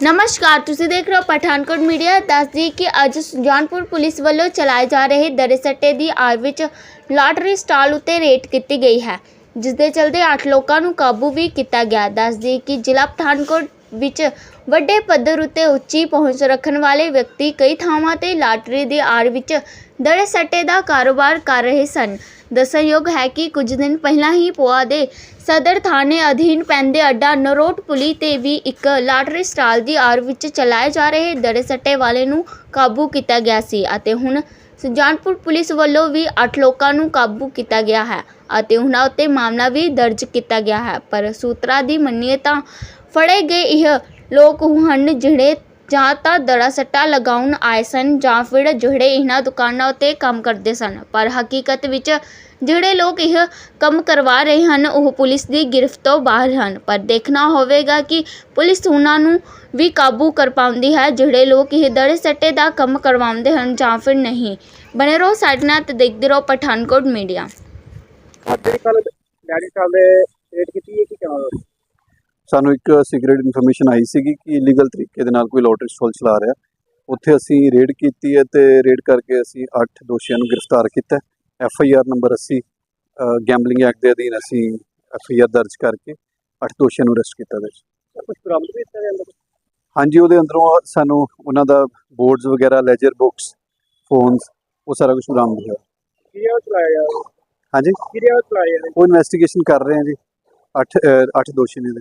ਨਮਸਕਾਰ ਤੁਸੀਂ ਦੇਖ ਰਹੇ ਹੋ ਪਠਾਨਕੋਟ ਮੀਡੀਆ ਦੱਸਦੀ ਕਿ ਅੱਜ ਸੁਜਾਨਪੁਰ ਪੁਲਿਸ ਵੱਲੋਂ ਚਲਾਏ ਜਾ ਰਹੇ ਦਰਸੱਟੇ ਦੀ ਆੜ ਵਿੱਚ ਲਾਟਰੀ ਸਟਾਲ ਉੱਤੇ ਰੇਟ ਕੀਤੀ ਗਈ ਹੈ ਜਿਸ ਦੇ ਚਲਦੇ 8 ਲੋਕਾਂ ਨੂੰ ਕਾਬੂ ਵੀ ਕੀਤਾ ਗਿਆ ਦੱਸਦੀ ਕਿ ਜ਼ਿਲ੍ਹਾ ਪਠਾਨਕੋਟ ਵਿੱਚ ਵੱਡੇ ਪੱਧਰ ਉੱਤੇ ਉੱਚੀ ਪਹੁੰਚ ਰੱਖਣ ਵਾਲੇ ਵਿਅਕਤੀ ਕਈ ਥਾਵਾਂ ਤੇ ਲਾਟਰੀ ਦੀ ਆੜ ਵਿੱਚ ਦੜੇ ਸੱਟੇ ਦਾ ਕਾਰੋਬਾਰ ਕਰ ਰਹੇ ਸਨ। ਦੱਸਣਯੋਗ ਹੈ ਕਿ ਕੁਝ ਦਿਨ ਪਹਿਲਾਂ ਹੀ ਪੋਆ ਦੇ ਸਦਰ ਥਾਣੇ ਅਧੀਨ ਪੈਂਦੇ ਅੱਡਾ ਨਰੋਟ ਪੁਲੀ ਤੇ ਵੀ ਇੱਕ ਲਾਟਰੀ ਸਟਾਲ ਦੀ ਆੜ ਵਿੱਚ ਚਲਾਏ ਜਾ ਰਹੇ ਦੜੇ ਸੱਟੇ ਵਾਲੇ ਨੂੰ ਕਾਬੂ ਕੀਤਾ ਗਿਆ ਸੀ ਅਤੇ ਹੁਣ ਸੁਜਾਨਪੁਰ ਪੁਲਿਸ ਵੱਲੋਂ ਵੀ 8 ਲੋਕਾਂ ਨੂੰ ਕਾਬੂ ਕੀਤਾ ਗਿਆ ਹੈ ਅਤੇ ਉਹਨਾਂ ਉੱਤੇ ਮਾਮਲਾ ਵੀ ਦਰਜ ਕੀਤਾ ਗਿਆ ਹੈ। ਪਰ ਸੂਤਰਾਂ ਦੀ ਮੰਨੀਏ ਤਾਂ ਫੜੇ ਗਏ ਇਹ ਲੋਕ ਉਹ ਹਨ ਜਿਹੜੇ ਜਾਂ ਤਾਂ ਦੜਾ ਸੱਟਾ ਲਗਾਉਣ ਆਏ ਸਨ ਜਾਂ ਫਿਰ ਜਿਹੜੇ ਇਹਨਾਂ ਦੁਕਾਨਾਂ ਉੱਤੇ ਕੰਮ ਕਰਦੇ ਸਨ। ਪਰ ਹਕੀਕਤ ਵਿੱਚ ਜਿਹੜੇ ਲੋਕ ਇਹ ਕੰਮ ਕਰਵਾ ਰਹੇ ਹਨ, ਉਹ ਪੁਲਿਸ ਦੀ ਗ੍ਰਿਫਤ ਤੋਂ ਬਾਹਰ ਹਨ। ਪਰ ਦੇਖਣਾ ਹੋਵੇਗਾ ਕਿ ਪੁਲਿਸ ਉਹਨਾਂ ਨੂੰ ਵੀ ਕਾਬੂ ਕਰ ਪਾਉਂਦੀ ਹੈ ਜਿਹੜੇ ਲੋਕ ਇਹ ਦੜੇ ਸੱਟੇ ਦਾ ਕੰਮ ਕਰਵਾਉਂਦੇ ਹਨ ਜਾਂ ਫਿਰ ਨਹੀਂ। ਬਣੇ ਰਹੋ ਸਾਡੇ ਨਾਲ ਤੇ ਦੇਖਦੇ ਰਹੋ ਪਠਾਨਕੋਟ ਮੀਡੀਆ। ਅੱਜ ਕੱਲ ਡੈਡੀ ਸਾਹਿਬ ਦੇ ਰੇਟ ਕੀਤੀ ਹੈ, ਕਿ ਕਿਉਂ ਸਾਨੂੰ ਇੱਕ ਸੀਕ੍ਰੀਟ ਇਨਫੋਰਮੇਸ਼ਨ ਆਈ ਸੀਗੀ ਕਿ ਇਲੀਗਲ ਤਰੀਕੇ ਦੇ ਨਾਲ ਕੋਈ ਲੋਟਰੀ ਸਟਾਲ ਚਲਾ ਰਿਹਾ। ਉੱਥੇ ਅਸੀਂ ਰੇਡ ਕੀਤੀ ਹੈ ਤੇ ਰੇਡ ਕਰਕੇ ਅਸੀਂ 8 ਦੋਸ਼ੀਆਂ ਨੂੰ ਗ੍ਰਿਫਤਾਰ ਕੀਤਾ F I R number 80 gambling act ਦੇ ਅਧੀਨ ਅਸੀਂ ਐਫ ਆਈ ਆਰ ਦਰਜ ਕਰਕੇ 8 ਦੋਸ਼ੀਆਂ ਨੂੰ ਅਰੈਸਟ ਕੀਤਾ ਗਿਆ। ਕੁਝ ਬਰਾਮਦ ਵੀ ਕੀਤਾ ਜਾਂਦਾ ਹਾਂਜੀ ਉਹਦੇ ਅੰਦਰੋਂ ਸਾਨੂੰ ਉਹਨਾਂ ਦਾ ਬੋਰਡਸ ਵਗੈਰਾ ਲੈਜਰ ਬੁੱਕਸ ਫੋਨਸ ਉਹ ਸਾਰਾ ਕੁਝ ਬਰਾਮਦ ਹੋਇਆ। ਕਿਰਿਆ ਚਲਾਇਆ ਜਾ ਹਾਂਜੀ? ਕਿਰਿਆ ਚਲਾਇਆ ਉਹ ਇਨਵੈਸਟੀਗੇਸ਼ਨ ਕਰ ਰਹੇ ਹਾਂ ਜੀ 8 8 ਦੋਸ਼ੀ ਨੇ ਇਹਦੇ